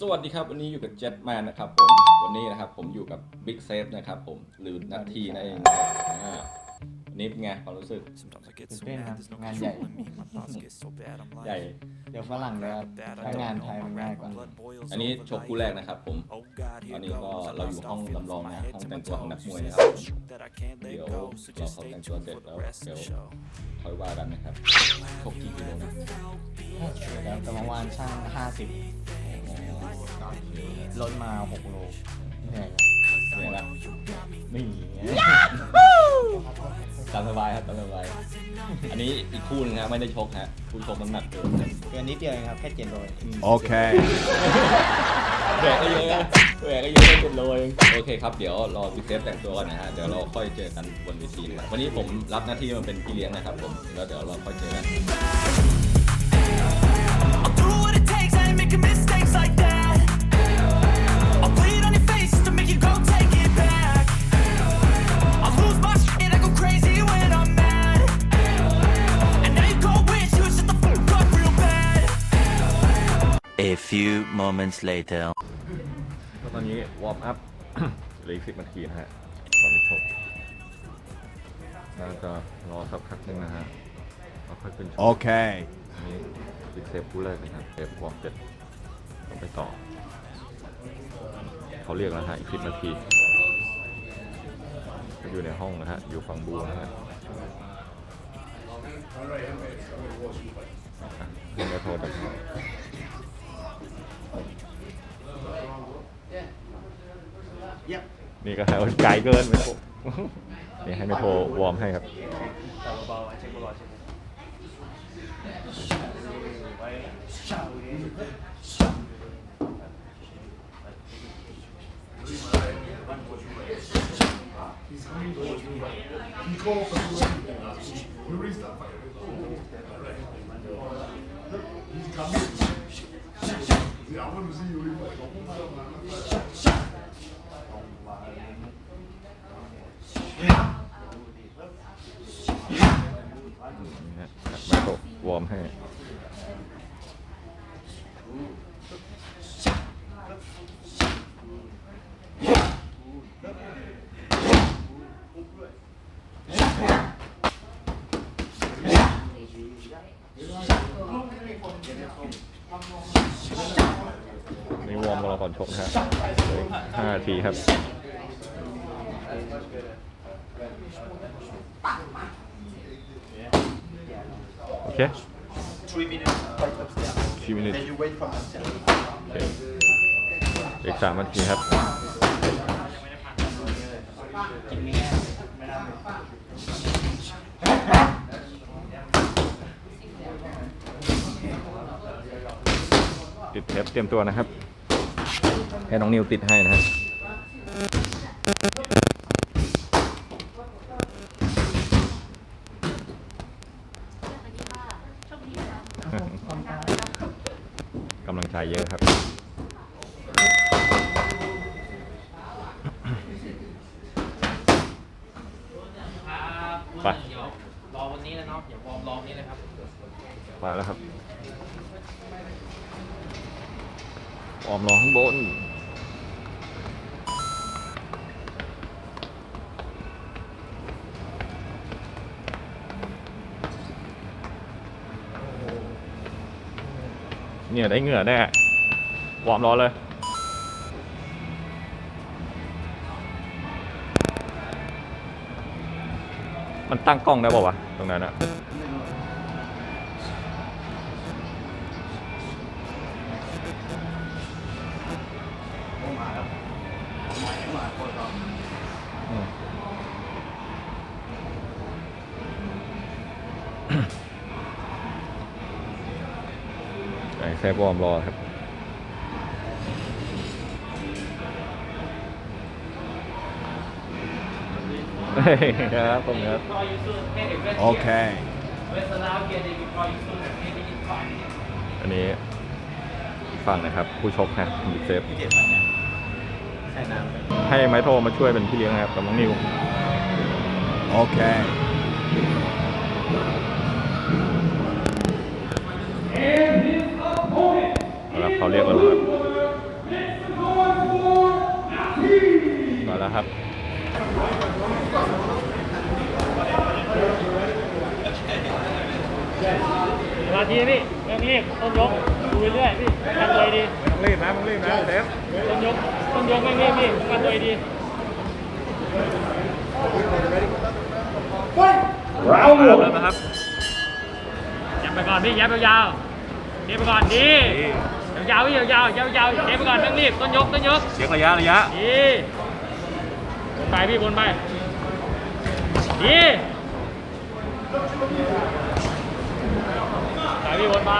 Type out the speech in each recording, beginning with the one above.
สวัสดีครับ วันนี้อยู่กับเจ็ตแมนนะครับผมวันนี้นะครับผมอยู่กับบิ๊กเซฟนะครับผมหรือนาทีนั่นเองนะครับอ่าวันนี้เป็นไงความรู้สึก Sometimes I get ตื่น so เต้นค mad, รับ there's no งานใหญ่ controlling me. My thoughts get so bad, I'm ใหญ่ like, เดี๋ยวฝรั่งนะครับ that I ถ้างาน don't ไทย know. มัน My ง่าย red กว่า blood boils อันนี้ over ชกคู่ like แรกนะครับ ผม Oh God, อั here นนี้ก็ goes. I เราอยู่ lost ห้อง all feeling จำลอง from my นะ head ห้อง to แต่ my งตัวของนัก toes. ม You วย say นะครับ some shit that I can't เดี๋ยว let go. So เรา just เขา stay แต่งตัว tuned เสร็จ for แล้ the ว rest of เดี๋ยว the show. ค่อยว่ากันนะครับชกกี่กิโลนะแล้วแต่เมื่อวานช่าง 50 ลดมา6โลเหนื่อยครับเหนื่อยละนี่ตามสบายครับตามสบาย อันนี้อีกคู่หนึงนะไม่ได้ชกฮะคู่ชกน้ำหนักเกินครับเกินนิดเดียวเองครับแค่เจ็ดโลเอง Okay. แหวกก็เยอะแหวกก็เยอะได้เป็นโลเองโอเคครับเดี๋ยวรอบิ๊กเซฟแต่งตัวก่อนนะฮะเดี๋ยวเราค่อยเจอกันบนเวทีนะครับวันนี้ผมรับหน้าที่มาเป็นพี่เลี้ยงนะครับผมแล้วเดี๋ยวเราค่อยเจอกัน moments later. ก็ตอนนี้วอร์มอัพ เหลืออีกสิบนาทีนะฮะก่อนจะชกน่าจะรอสักพักหนึงนะฮะแล้วค่อยขึ้นชก Okay. อันนี้บิ๊กเซฟคู่แรกนะครับเซฟวอร์มเสร็จต้องไปต่อ เขาเรียกแล้วฮะอีกสิบนาทีก็อยู่ในห้องนะฮะ อยู่ฝั่งบูนะฮะอะขึ้นมาโทรจาก นี่ก็หาว่าไกลเกินไม่โทรนี่ให้ไม่โทรวอร์มให้ครับนี่ฮะไม่โทรวอร์ม ให้ นี่วอร์มเรอก่อนชกนะฮะห้านาทีครับ โอเค three minutes right upstairs. ชีวินิ Then you wait from upstairs. โอเคอีกสามนาทีครับ ติดเทปเตรียมตัวนะครับ ให้น้องนิวติดให้นะครับ กำลังใจ เยอะครับ ไป เดี๋ยวรอวันนี้เลยเนาะเดี๋ยววอร์มรอวันนี้เลยครับ มาแล้วครับออมรอข้างบน เนี่ยได้เหงื่อแน่วอร์มร้อนเลย มันตั้งกล้องได้ป่าวะตรงนั้นอะ ไอ้แซฟวอร์มรอครับเฮ้ยครับผมครับ call you soon hey where's Okay. where's the loud here they will call you soon hey they need call อันนี้ฝั่งนะครับ ผู้ชกนะบิ๊กเซฟใส่น้ำไปให้ไม้โทรมาช่วยเป็นพี่เลี้ยงนะครับกับน้องนิว Okay. เอาล เขาเรียกเราแล้วครับมาแล้วครับสมาธิพี่ไม่ต้องรีบต้นยกดูไปเรื่อยพี่กันตัวดีไม่ต้องรีบนะไม่ต้องรีบนะเซฟต้นยกต้นยกไม่รีบพี่กันตัวดีเริ่มนะครับยับไปก่อนพี่ยับยาวๆเดี๋ยวไปก่อนดี ยาวๆพี่ยาวๆยาวๆเดี๋ยวไปก่อนไม่ต้องรีบต้นยกต้นยกเช็คระยะระยะดีวนไปพี่วนไปดีไปพี่วนไป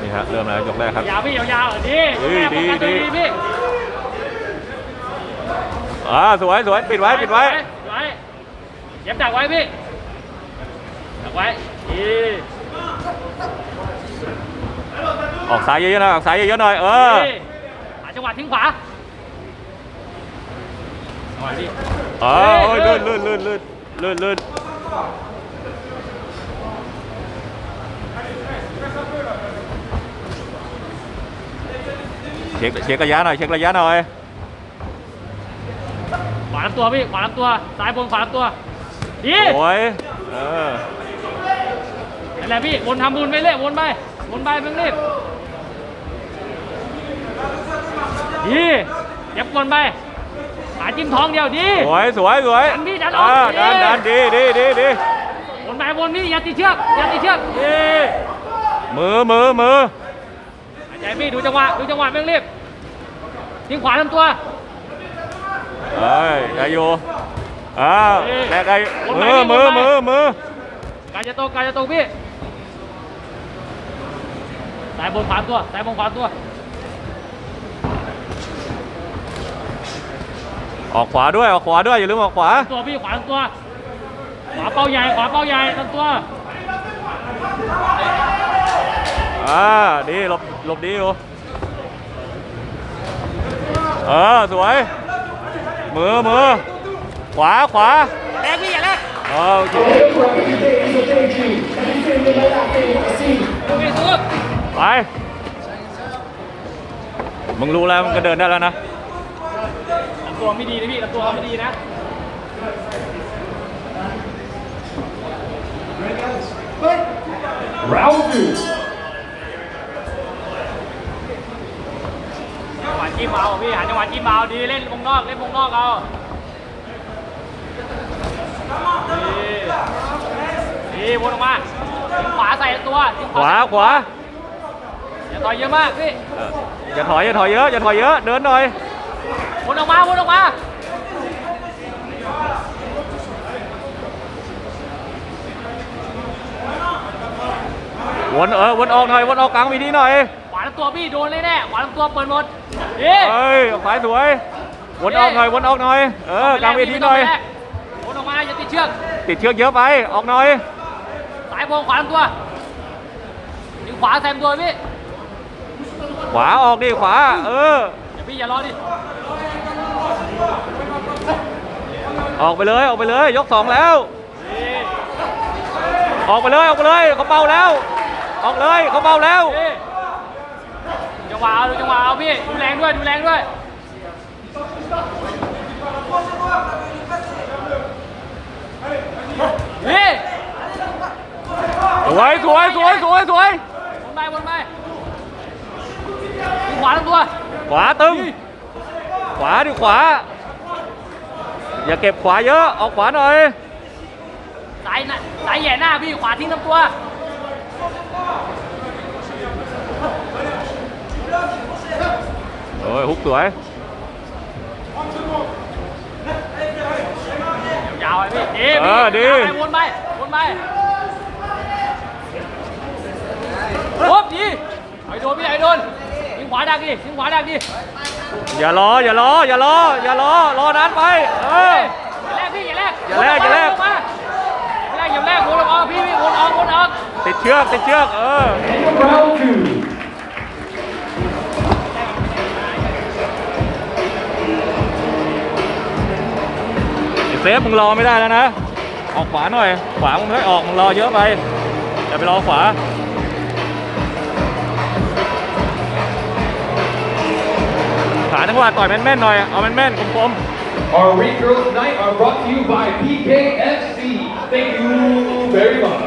นี่ฮะเริ่มแล้วยกแรกครับยาวพี่ยาวๆดีดีแม่ป้องกันตัวดีดีพี่อ่าสวยสวยปิดไว้ปิดไว้ไว้เย็บดักไว้พี่ดักไว้ดี ออกซ้ายเยอะๆหน่อยออกซ้ายเยอะๆหน่อยเออดีหาจังหวะทิ้งขวาจังหวะพี่เออโอ้ยลื่นลื่นลื่นลื่นลื่นลื่นเช็คเช็คระยะหน่อยเช็คระยะหน่อยขวาลำตัวพี่ขวาลำตัวซ้ายบนขวาลำตัวดีโอ้ยเออนั่นแหละพี่วนทำบุญไปเรื่อยวนไปวนไปเพิ่งรีบ ดีเย็บวนไปหาจิ้มท้องเดียวดีสวยสวยสวยดันพี่ดันออกเดันดีดันดีดีดีดีวนไปวนพี่อย่าติดเชือกอย่าติดเชือกดีมือมือมือหายใจพี่ดูจังหวะดูจังหวะเพิ่งรีบทิ้งขวาลำตัวเอ้ยได้อยู่อ้าวเอ้ยแลกไอ้วนไปมือพี่มือวนไปมือมือการจะโตการจะโตพี่สายบนขวาตัวสายบนขวาตัว ออกขวาด้วยออกขวาด้วยอย่าลืมออกขวา ตัวพี่ขวาตัว ขวาเป้าใหญ่ขวาเป้าใหญ่ทั้งตัวอ่าดีหลบหลบดีอยู่เออสวย มือมือขวาขวาแรกพี่อย่าแรกเออโอเคพี่สู้ไปมึงรู้แล้วมึงก็เดินได้แล้วนะลำ ตัวไม่ดีนะพี่ลำตัวไม่ดีนะจังหวะจิ้มเอาพี่หาจังหวะจิ้มเอาดีเล่นวงนอกเล่นวงนอกเอาดีดีวนออกมาทิ้งขวาใส่ตัวทิ้งขวาขวาอย่าต่อยเยอะมากพี่เอออย่าถอยอย่าถอยเยอะอย่าถอยเยอะเดินหน่อย วนออกมาวนออกมาวนเออวนออกหน่อยวนออกกลางวีดีหน่อยขวาลำตัวพี่โดนเลยแน่ขวาลำตัวเปิดหมดดีเอ้ยขวาสวยวนออกหน่อยวนออกหน่อยเออกลางเวทีหน่อยวนออกมาอย่าติดเชือกติดเชือกเยอะไปออกหน่อยสายบนขวาลำตัวยิงขวาแซมตัวพี่ขวาออกดิขวาเอออย่าพี่อย่ารอดิ ออกไปเลยออกไปเลย ยกสองแล้วดีออกไปเลยออกไปเลยเขาเป่าแล้ว ออกเลยเขาเป่าแล้วดีจังหวะเอาดูจังหวะเอาพี่ดูแรงด้วยดูแรงด้วยนี่สวยสวยสวยสวยสวยวนไปวนไปยิงขวาลำตัวขวาตึงขวาดิขวา อย่าเก็บขวาเยอะออกขวาหน่อยสายหน้าสายแหย่หน้าพี่ขวาทิ้งลำตัวโอ้ยฮุกสวยยาวไปพี่เออดียาวไปวนไปวนไปโอ๊บดีไอ้โดนพี่ไอ้โดนยิงขวาดักดิยิงขวาดักดิ อย่ารออย่ารออย่ารออย่ารอรอนานไปเออ อย่าแรกพี่อย่าแรกอย่าแลกอย่าแลก มาอย่าแรกอย่าแรกวนออกพี่พี่วนออกวนออกติดเชือกติดเชือกเออเซฟมึงรอไม่ได้แล้วนะ ออกขวาหน่อย ขวามึงไม่ออกมึงรอเยอะไปอย่าไปรอขวา ฐานาจังหวะต่อยแม่นๆหน่อย เอาแม่นๆคมๆ Our Week girls Night are brought to you by PKFC. Thank you very much.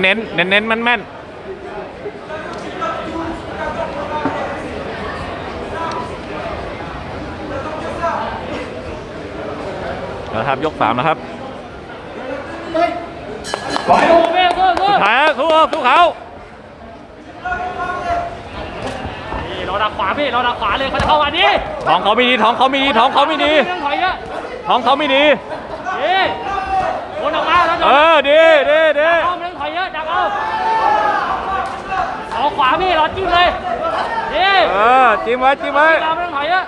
ๆเน้นๆเน้นๆแม่นๆนะครับยกสามนะครับ Final สุดท้ายแล้วสู้สู้เขานี่เราดักขวาพี่เราดักขวาเลยเขาจะเข้ามาดิท้องเขาไม่ดีท้องเขาไม่ดีท้องเขาไม่ดีเรื่องถอยเยอะท้องเขาไม่ดีดีวนออกมาแล้วเออดีดีดี เอาเรื่อกขวาพี่ราจิ้มเลยดีเออจิ้มไว้จิ้มไว้เราไม่ต้องถอยเยอะ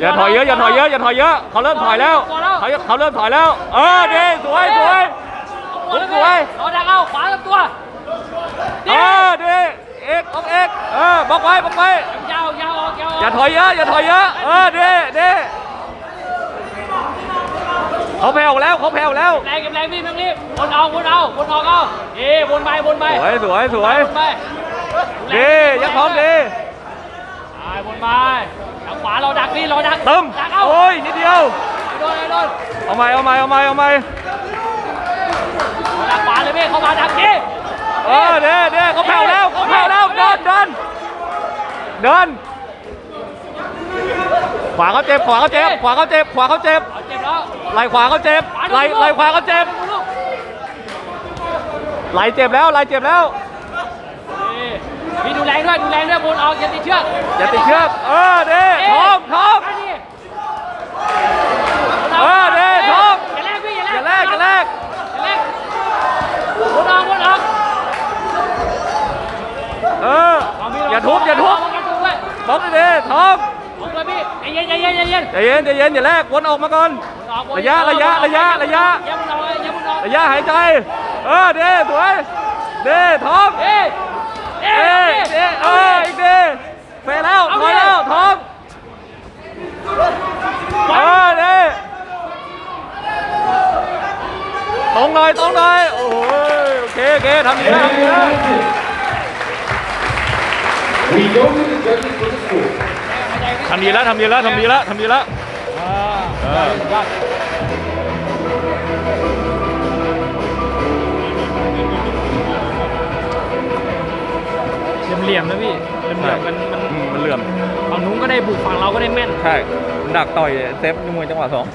อย่าถอยเยอะอย่าถอยเยอะอย่าถอยเยอะเขาเริ่มถอยแล้วเขาเขาเริ่มถอยแล้ว เออดีสวยสวยสวยเราดักเอาขวากับตัวเออดีเอกออกเอกเออบล็อกไว้บล็อกไว้ยาวยาวออกยาวอย่าถอยเยอะอย่าถอยเยอะเออดีดี เขาแผ่วแล้วเขาแผ่วแล้วแรงเก็บแรงพี่ไม่ต้องรีบวนเอาวนเอาวนออกเอาดีวนไปวนไปสวยสวยสวยวนไปดียังพร้อมดีไปวนไปทางขวาเราดักพี่เราดักตึมดักเอาโอ้ยนิดเดียวไอ้โดนไอ้โดนเอาใหม่เอาใหม่เอาใหม่เอาใหม่เราดักขวาเลยพี่เข้ามาดักดิเออเด้เด้เขาแผ่วแล้วเขาแผ่วแล้วเดินเดินเดิน ขวาเขาเจ็บขวาเขาเจ็บขวาเขาเจ็บขวาเขาเจ็บเอาเจ็บแล้วไหล่ขวาเขาเจ็บไหล่ไหล่ขวาเขาเจ็บลูกไหล่เจ็บแล้วไหล่เจ็บแล้วนี่พี่ดูแรงด้วยดูแรงด้วยวนออกอย่าติดเชือกอย่าติดเชือกเออเด้เอ๊ะท้องท้องมาดิเออเด้ท้องอย่าแลกพี่อย่าอย่าแลแลกกอย่าแลกอย่าแลกวนออกวนออกเออเอาพี่อย่าทุบอย่าทุบเอย่าทุบด้วยบล็อกเลยดิท้อง เอาด้วยพี่ใจเย็นใจเย็นใจเย็นใจเย็นใจเย็นอย่าแลกวนออกมาก่อนวนออกวนระยะระยะระยะระยะ อย่าวนออกอย่าวนออกระยะหายใจ เออเด้สวย เด้ท้องเอ๊ะเอ๊เอ้ยะเอ้ยเอ้ยอีกดีเฟยแล้วถอยแล้วท้องเออเด้ตรงเลยตรงเลยโอ้ยโอเคโอเคทำดีแล้วทำดีแล้ว We go ำดีแล้วทำดีแล้วทำดีแล้วทำดีแล้วเออเหลี่ยมๆนะพี่เหลี่ยมๆมันมันอืมมันเหลื่อม ฝั่งนู้นก็ได้บุกฝั่งเราก็ได้แม่น ใช่มันดักต่อยเซฟมวยจังหวะสอง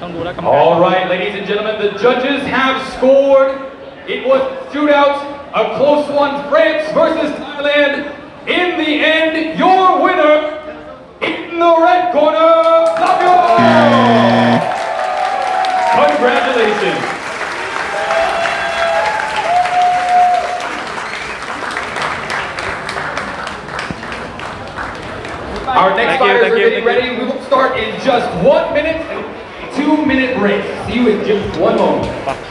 ต้องดูแล้วกำ All right, ladies and gentlemen, the judges have scored. It was shootout, a close one, France versus Thailand. In the end, your winner in the red corner, Fabio. Congratulations. Our next Thank you, fighters thank are you, getting thank ready. We will start in just one minute and two minute break. See you in just one moment.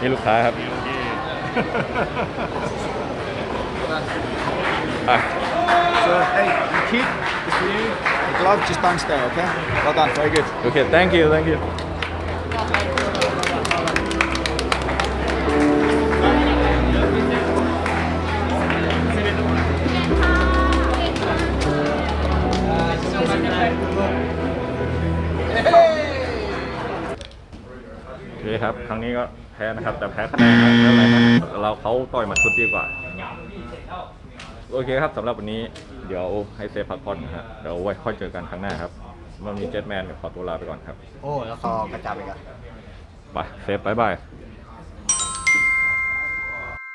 นี่ลูกค้าครับอ่ะ So, hey, you keep this for you. The glove just don't stay, okay? Well done, very good. โอเค thank you thank you โอเคครับ ครั้งนี้ก็ แพ้นะครับ แต่แพ้คะแนนนะไม่เป็นไรนะเราเขาต่อยหมาชุดดีกว่า โอเคครับสำหรับวันนี้เดี๋ยวให้เซฟพักผ่อนนะฮะเดี๋ยวไว้ค่อยเจอกันครั้งหน้าครับวันนี้เจ็ตแมนขอตัวลาไปก่อนครับ โอ้ แล้วก็กระจับอีกอะไปเซฟบายบาย